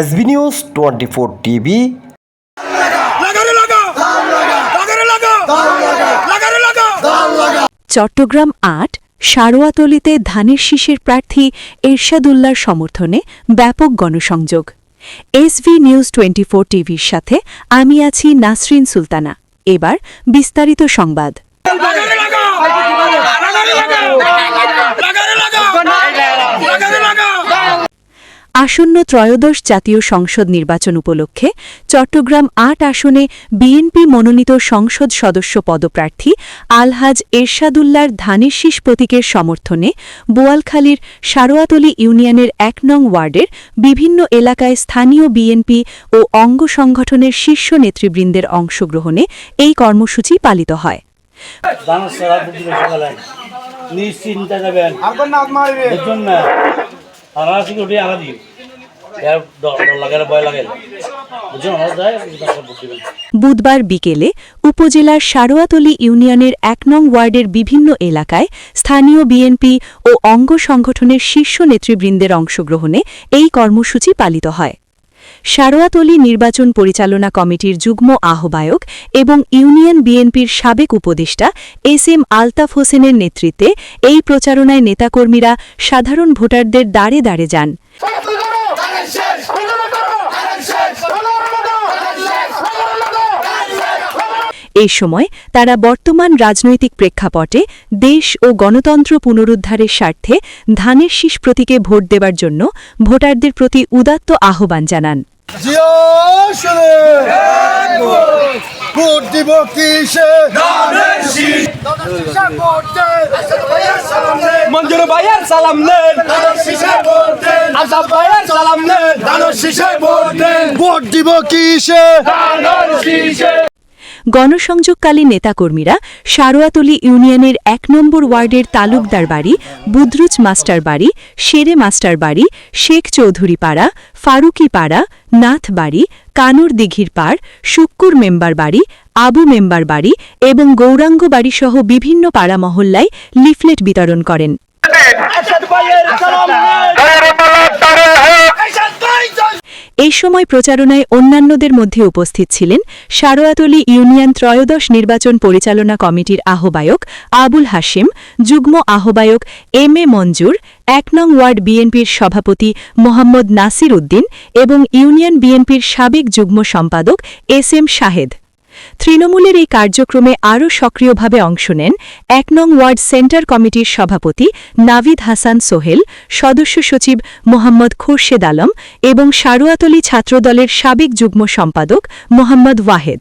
SB news twenty four TV. Chattogram আট সারোয়াতলিতে ধানের শীষের প্রার্থী এরশাদুল্লাহর সমর্থনে ব্যাপক গণসংযোগ। এসভি নিউজ টোয়েন্টি ফোর টিভির সাথে আমি আছি নাসরিন সুলতানা। এবার বিস্তারিত সংবাদ। আসন্ন ত্রয়োদশ জাতীয় সংসদ নির্বাচন উপলক্ষে চট্টগ্রাম আট আসনে বিএনপি মনোনীত সংসদ সদস্য পদপ্রার্থী আলহাজ এরশাদুল্লার ধানের শীষ প্রতীকের সমর্থনে বোয়ালখালীর সারোয়াতলী ইউনিয়নের এক নং ওয়ার্ডের বিভিন্ন এলাকায় স্থানীয় বিএনপি ও অঙ্গ সংগঠনের শীর্ষ নেতৃবৃন্দের অংশগ্রহণে এই কর্মসূচি পালিত হয়। দানা সারা বুদ্ধি সকালে। নিশ্চিন্তা যাবেন। না বুধবার বিকেলে উপজেলার সারোয়াতলী ইউনিয়নের এক নং ওয়ার্ডের বিভিন্ন এলাকায় স্থানীয় বিএনপি ও অঙ্গ সংগঠনের শীর্ষ নেতৃবৃন্দের অংশগ্রহণে এই কর্মসূচি পালিত হয়। সারোয়াতলী নির্বাচন পরিচালনা কমিটির যুগ্ম আহ্বায়ক এবং ইউনিয়ন বিএনপির সাবেক উপদেষ্টা এস এম আলতাফ হোসেনের নেতৃত্বে এই প্রচারণায় নেতাকর্মীরা সাধারণ ভোটারদের দাঁড়ে দাঁড়ে যান। এই সময় তারা বর্তমান রাজনৈতিক প্রেক্ষাপটে দেশ ও গণতন্ত্র পুনরুদ্ধারের স্বার্থে ধানের শীষ প্রতীকে ভোট দেবার জন্য ভোটারদের প্রতি উদাত্ত আহ্বান জানান। ভোট দিব কিসে? মঞ্জুর ভাইয়ের সালাম নেন। আসাদ ভাইয়ের সালাম নেন। ভোট দিব কিসে? গণসংযোগকালী নেতাকর্মীরা সারোয়াতলী ইউনিয়নের এক নম্বর ওয়ার্ডের তালুকদার বাড়ি, বুদ্রুজ মাস্টার বাড়ি, শেরে মাস্টার বাড়ি, শেখ চৌধুরী পাড়া, ফারুকি পাড়া, নাথ বাড়ি, কানুর দিঘির পাড়, শুক্কুর মেম্বার বাড়ি, আবু মেম্বার বাড়ি এবং গৌরাঙ্গ বাড়িসহ বিভিন্ন পাড়া মহল্লায় লিফলেট বিতরণ করেন আসাদ ভাইয়ের সালাম নেন এই সময় প্রচারণায় অন্যান্যদের মধ্যে উপস্থিত ছিলেন সারোয়াতলি ইউনিয়ন ত্রয়োদশ নির্বাচন পরিচালনা কমিটির আহ্বায়ক আবুল হাশিম, যুগ্ম আহ্বায়ক এম এ মঞ্জুর, এক নং ওয়ার্ড বিএনপির সভাপতি মোহাম্মদ নাসির উদ্দিন এবং ইউনিয়ন বিএনপির সাবেক যুগ্ম সম্পাদক এস এম শাহেদ। তৃণমূলের এই কার্যক্রমে আরও সক্রিয়ভাবে অংশ নেন এক নং ওয়ার্ড সেন্টার কমিটির সভাপতি নাভিদ হাসান সোহেল, সদস্য সচিব মোহাম্মদ খোরশেদ আলম এবং সারুয়াতলী ছাত্রদলের সাবেক যুগ্ম সম্পাদক মোহাম্মদ ওয়াহেদ।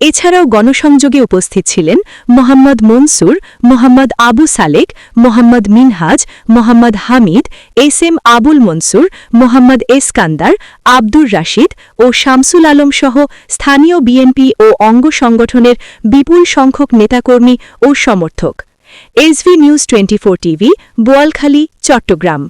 এছাড়াও গণসংযোগে উপস্থিত ছিলেন মোহাম্মদ মনসুর, মোহাম্মদ আবু সালেক, মোহাম্মদ মিনহাজ, মোহাম্মদ হামিদ, এস এম আবুল মনসুর, মোহাম্মদ এসকান্দার, আব্দুর রাশিদ ও শামসুল আলম সহ স্থানীয় বিএনপি ও অঙ্গ সংগঠনের বিপুল সংখ্যক নেতাকর্মী ও সমর্থক। SV news twenty TV, Boalkhali, Chattogram.